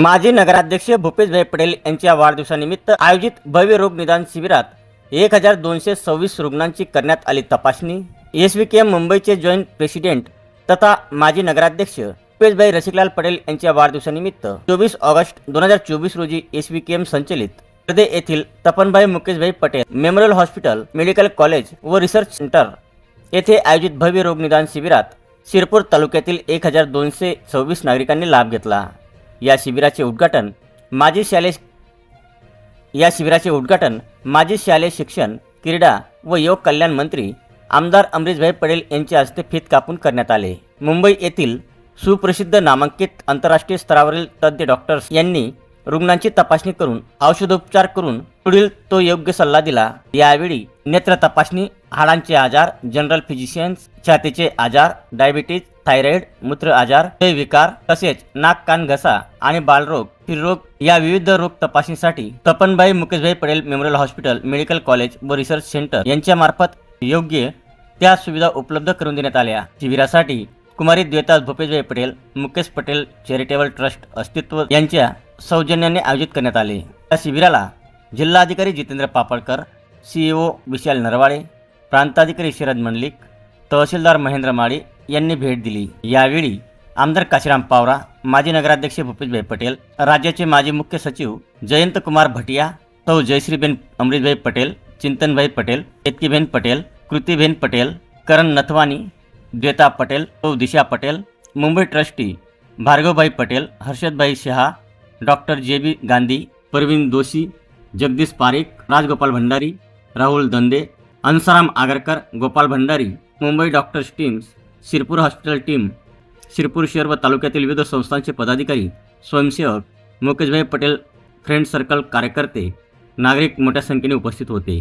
माजी नगराध्यक्ष भूपेशभाई पटेल यांच्या वाढदिवसानिमित्त आयोजित भव्य रोग निदान शिबिरात एक हजार दोनशे सव्वीस रुग्णांची करण्यात आली तपासणी. एस व्ही के एम मुंबईचे जॉईंट प्रेसिडेंट तथा माजी नगराध्यक्ष भूपेशभाई रसिकलाल पटेल यांच्या वाढदिवसानिमित्त चोवीस ऑगस्ट दोन हजार चोवीस रोजी एस व्ही के एम संचलित. हृदय येथील Tapanbhai Mukeshbhai Patel memorial hospital medical college व रिसर्च सेंटर येथे आयोजित भव्य रोग निदान शिबिरात शिरपूर तालुक्यातील एक हजार दोनशे सव्वीस नागरिकांनी लाभ घेतला. या शिबिराचे उद्घाटन माजी शालेय या शिबिराचे उद्घाटन माजी शालेय शिक्षण क्रीडा व योग कल्याण मंत्री आमदार अमरीशभाई पटेल यांच्या हस्ते फीत कापून करण्यात आले. मुंबई येथील सुप्रसिद्ध नामांकित आंतरराष्ट्रीय स्तरावरील तज्ज्ञ डॉक्टर्स यांनी रुग्णांची तपासणी करून औषधोपचार करून पुढील तो योग्य सल्ला दिला. यावेळी नेत्र तपासणी हाडांचे आजार जनरल फिजिशियन्स छातीचे आजार डायबिटीज थायरॉइड मूत्र आजार विकार तसेच नाक कान घसा आणि बालरोग स्त्रीरोग या विविध रोग तपासणीसाठी Tapanbhai Mukeshbhai Patel memorial hospital medical college व रिसर्च सेंटर यांच्या मार्फत योग्य त्या सुविधा उपलब्ध करून देण्यात आल्या. शिबिरासाठी कुमारी द्वेताज भूपेशभाई पटेल मुकेश पटेल चॅरिटेबल ट्रस्ट अस्तित्व यांच्या सौजन्याने आयोजित करण्यात आले. या शिबिराला जिल्हाधिकारी जितेंद्र पापडकर सीईओ विशाल नरवाळे प्रांताधिकारी शरद मंडलिक तहसीलदार महेंद्र माळी यांनी भेट दिली. यावेळी आमदार काशीराम पावरा माजी नगराध्यक्ष भूपेशभाई पटेल राज्याचे माजी मुख्य सचिव जयंत कुमार भटिया सौ जयश्रीबेन अमृतभाई पटेल चिंतनभाई पटेल केतकीबेन पटेल कृतीबेन पटेल करण नथवानी द्वेता पटेल सौ Disha Patel Mumbai trustee Bhargavbhai Patel Harshadbhai Shah doctor J B Gandhi Parveen Doshi Jagdish Pareek Rajgopal Bhandari Rahul Dande Ansaram Agarkar Gopal Bhandari Mumbai doctors teams Shirpur hospital team Shirpur शहर व तालुक्यातील विविध संस्थांचे पदाधिकारी स्वयंसेवक Mukeshbhai Patel friend circle कार्यकर्ते नागरिक मोठ्या संख्येने उपस्थित होते.